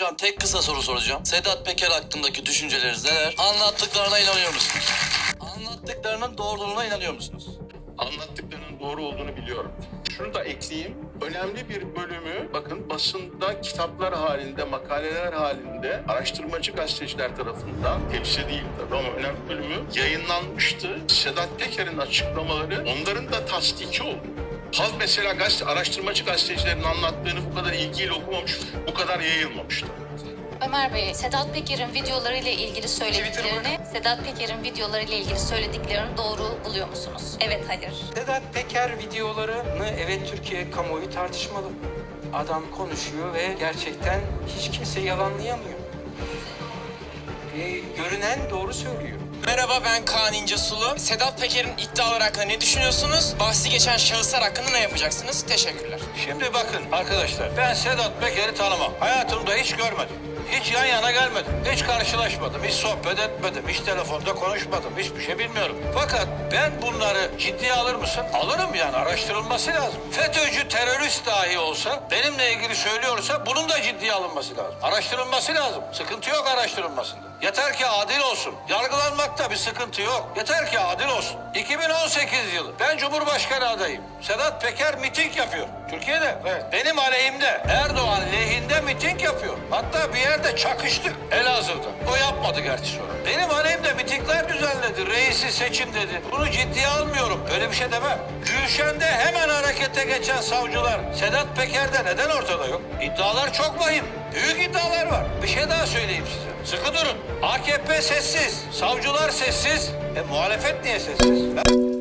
Hocam tek kısa soru soracağım. Sedat Peker hakkındaki düşünceleriniz neler? Anlattıklarına inanıyor musunuz? Anlattıklarının doğruluğuna inanıyor musunuz? anlattıklarının doğru olduğunu biliyorum. Şunu da ekleyeyim. Önemli bir bölümü bakın basında kitaplar halinde, makaleler halinde araştırmacı gazeteciler tarafından hepsi değil tabii ama önemli bölümü yayınlanmıştı. Sedat Peker'in açıklamaları onların da tasdiki oldu. Halk mesela gazete, araştırmacı gazetecilerin anlattığını bu kadar ilgiyle okumamış, bu kadar yayılmamıştı. Ömer Bey, Sedat Peker'in videolarıyla ilgili söylediklerini, Sedat Peker'in videolarıyla ilgili söylediklerini doğru buluyor musunuz? Evet, hayır. Sedat Peker videolarını evet Türkiye kamuoyu tartışmalı. Adam konuşuyor ve gerçekten hiç kimse yalanlayamıyor. Ee, görünen doğru söylüyor. Merhaba ben Kaan İncesu'lu. Sedat Peker'in iddiaları hakkında ne düşünüyorsunuz? Bahsi geçen şahıslar hakkında ne yapacaksınız? Teşekkürler. Şimdi bakın arkadaşlar ben Sedat Peker'i tanımam. Hayatımda hiç görmedim. Hiç yan yana gelmedim. Hiç karşılaşmadım. Hiç sohbet etmedim. Hiç telefonda konuşmadım. Hiçbir şey bilmiyorum. Fakat ben bunları ciddiye alır mısın? Alırım yani araştırılması lazım. FETÖ'cü terörist dahi olsa benimle ilgili söylüyorsa bunun da ciddiye alınması lazım. Araştırılması lazım. Sıkıntı yok araştırılmasında. Yeter ki adil olsun. Yargılanmakta bir sıkıntı yok. Yeter ki adil olsun. 2018 yılı. Ben Cumhurbaşkanı adayım. Sedat Peker miting yapıyor. Türkiye'de. Evet. Benim aleyhimde. Erdoğan lehinde miting yapıyor. Hatta bir yerde çakıştık. Elazığ'da. O yapmadı gerçi sonra. Benim aleyhimde mitingler düzenledi. Reisi seçim dedi. Bunu ciddiye almıyorum. Öyle bir şey demem. Gülşen'de hemen harekete geçen savcılar Sedat Peker'de neden ortada yok? İddialar çok vahim. Büyük iddialar var. Bir şey daha söyleyeyim size. Sıkı durun. AKP sessiz. Savcılar sessiz. E muhalefet niye sessiz? Ben-